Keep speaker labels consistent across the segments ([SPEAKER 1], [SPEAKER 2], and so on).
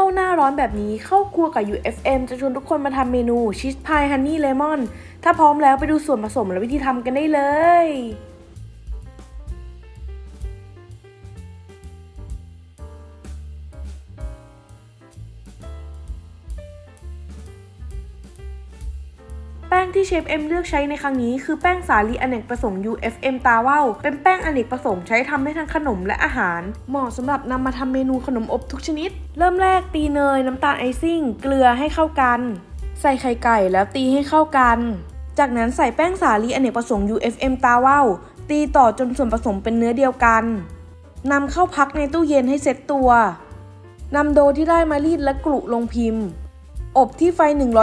[SPEAKER 1] เข้าหน้าร้อนแบบนี้เข้าครัวกับ UFM จะชวนทุกคนมาทำเมนูชีสพายฮันนี่เลมอน ถ้าพร้อมแล้วไปดูส่วนผสมและวิธีทำกันได้เลย ที่เชฟเอ็มเลือกใช้ในครั้งนี้คือแป้งสาลีอเนกประสงค์ UFM ตาว่าวเป็นแป้งอเนกประสงค์ใช้ทำให้ทั้งขนมและอาหาร เหมาะสำหรับนำมาทำเมนูขนมอบทุกชนิด เริ่มแรกตีเนยน้ำตาลไอซิ่ง เกลือให้เข้ากัน ใส่ไข่ไก่แล้วตีให้เข้ากัน จากนั้นใส่แป้งสาลีอเนกประสงค์ UFM ตาว่าวตีต่อจนส่วนผสมเป็นเนื้อเดียวกันนำเข้าพักในตู้เย็นให้เซ็ตตัวนำโดที่ได้มารีดและกลุลงพิมพ์ อบที่ไฟ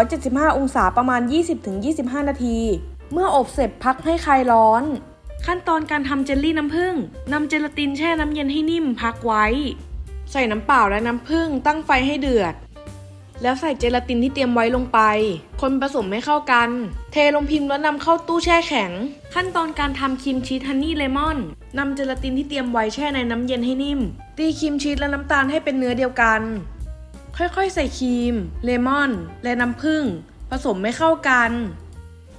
[SPEAKER 1] 175 องศาประมาณ 20-25 นาที เมื่ออบเสร็จพักให้คลายร้อน ขั้นตอนการทำเจลลี่น้ำผึ้งนำเจลาตินแช่น้ำเย็นให้นิ่มพักไว้ ใส่น้ำเปล่าและน้ำผึ้งตั้งไฟให้เดือด แล้วใส่เจลาตินที่เตรียมไว้ลงไป คนผสมให้เข้ากัน เทลงพิมพ์แล้วนำเข้าตู้แช่แข็ง ขั้นตอนการทำครีมชีสฮันนี่เลมอนนำเจลาตินที่เตรียมไว้แช่ในน้ำเย็นให้นิ่ม ตีครีมชีสและน้ำตาลให้เป็นเนื้อเดียวกัน ค่อยๆ ใส่ครีม เลมอน และน้ำผึ้งผสมให้เข้ากัน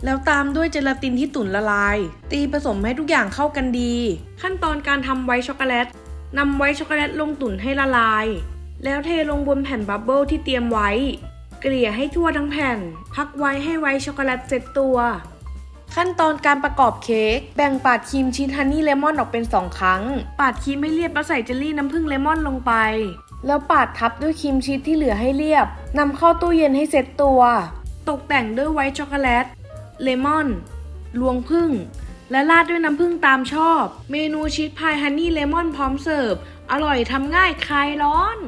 [SPEAKER 1] แล้วตามด้วยเจลาตินที่ตุ๋นละลาย ตีผสมให้ทุกอย่างเข้ากันดี ขั้นตอนการทำไวท์ช็อกโกแลตนำไวท์ช็อกโกแลตลงตุ๋นให้ละลาย แล้วเทลงบนแผ่นบับเบิลที่เตรียมไว้ เกลี่ยให้ทั่วทั้งแผ่น พักไว้ให้ไวท์ช็อกโกแลตเสร็จตัว ขั้นตอนการประกอบเค้กแบ่งปาดครีมชีสฮันนี่เลมอนออกเป็น 2 ครั้ง ปาดครีมให้เรียบแล้วใส่เจลลี่น้ำผึ้งเลมอนลงไป แล้วปาดทับด้วยครีมชีสที่เหลือให้เรียบนำเข้าตู้เย็นให้เสร็จตัว ตกแต่งด้วยไวท์ช็อกโกแลต เลมอนลวงผึ้ง และราดด้วยน้ำผึ้งตามชอบ เมนูชีสพายฮันนี่เลมอนพร้อมเสิร์ฟ อร่อยทำง่ายคลายร้อน